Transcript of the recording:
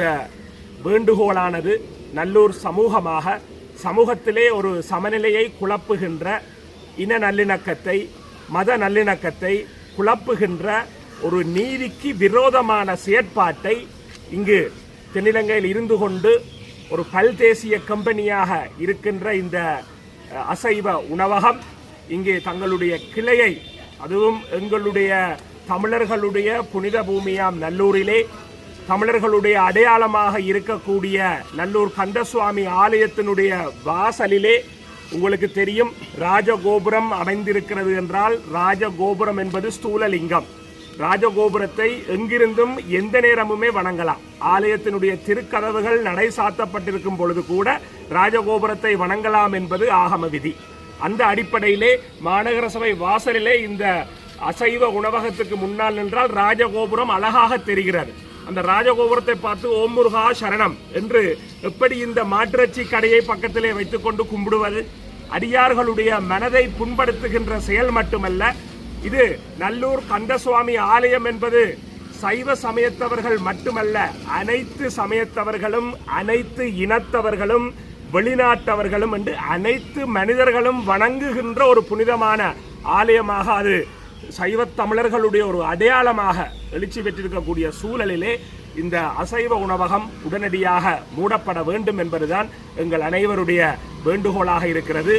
இந்த வேண்டுகோளானது நல்லூர் சமூகமாக சமூகத்திலே ஒரு சமநிலையை குழப்புகின்ற இன நல்லிணக்கத்தை மத நல்லிணக்கத்தை குழப்புகின்ற ஒரு நீதிக்கு விரோதமான செயற்பாட்டை இங்கு தென்னிலங்கையில் இருந்து கொண்டு ஒரு பல்தேசிய கம்பெனியாக இருக்கின்ற இந்த அசைவ உணவகம் இங்கே தங்களுடைய கிளையை அதுவும் எங்களுடைய தமிழர்களுடைய புனித பூமியாம் நல்லூரிலே தமிழர்களுடைய அடையாளமாக இருக்கக்கூடிய நல்லூர் கந்தசுவாமி ஆலயத்தினுடைய வாசலிலே உங்களுக்கு தெரியும் ராஜகோபுரம் அமைந்திருக்கிறது என்றால் ராஜகோபுரம் என்பது ஸ்தூலலிங்கம். ராஜகோபுரத்தை எங்கிருந்தும் எந்த நேரமுமே வணங்கலாம். ஆலயத்தினுடைய திருக்கதவுகள் நடை சாத்தப்பட்டிருக்கும் பொழுது கூட ராஜகோபுரத்தை வணங்கலாம் என்பது ஆகம விதி. அந்த அடிப்படையிலே மாநகர சபை வாசலிலே இந்த அசைவ உணவகத்துக்கு முன்னால் நின்றால் ராஜகோபுரம் அழகாக தெரிகிறது. அந்த ராஜகோபுரத்தை பார்த்து ஓம் முருகா சரணம் என்று எப்படி இந்த மாற்றச்சி கடையை பக்கத்திலே வைத்துக்கொண்டு கும்பிடுவது? அடியார்களுடைய மனதை புண்படுத்துகின்ற செயல் மட்டுமல்ல இது நல்லூர் கந்தசுவாமி ஆலயம் என்பது சைவ சமயத்தவர்கள் மட்டுமல்ல அனைத்து சமயத்தவர்களும் அனைத்து இனத்தவர்களும் வெளிநாட்டவர்களும் என்று அனைத்து மனிதர்களும் வணங்குகின்ற ஒரு புனிதமான ஆலயமாக அது சைவ தமிழர்களுடைய ஒரு அடையாளமாக எழுச்சி பெற்றிருக்கக்கூடிய சூழலிலே இந்த அசைவ உணவகம் உடனடியாக மூடப்பட வேண்டும் என்பதுதான் எங்கள் அனைவருடைய வேண்டுகோளாக இருக்கிறது.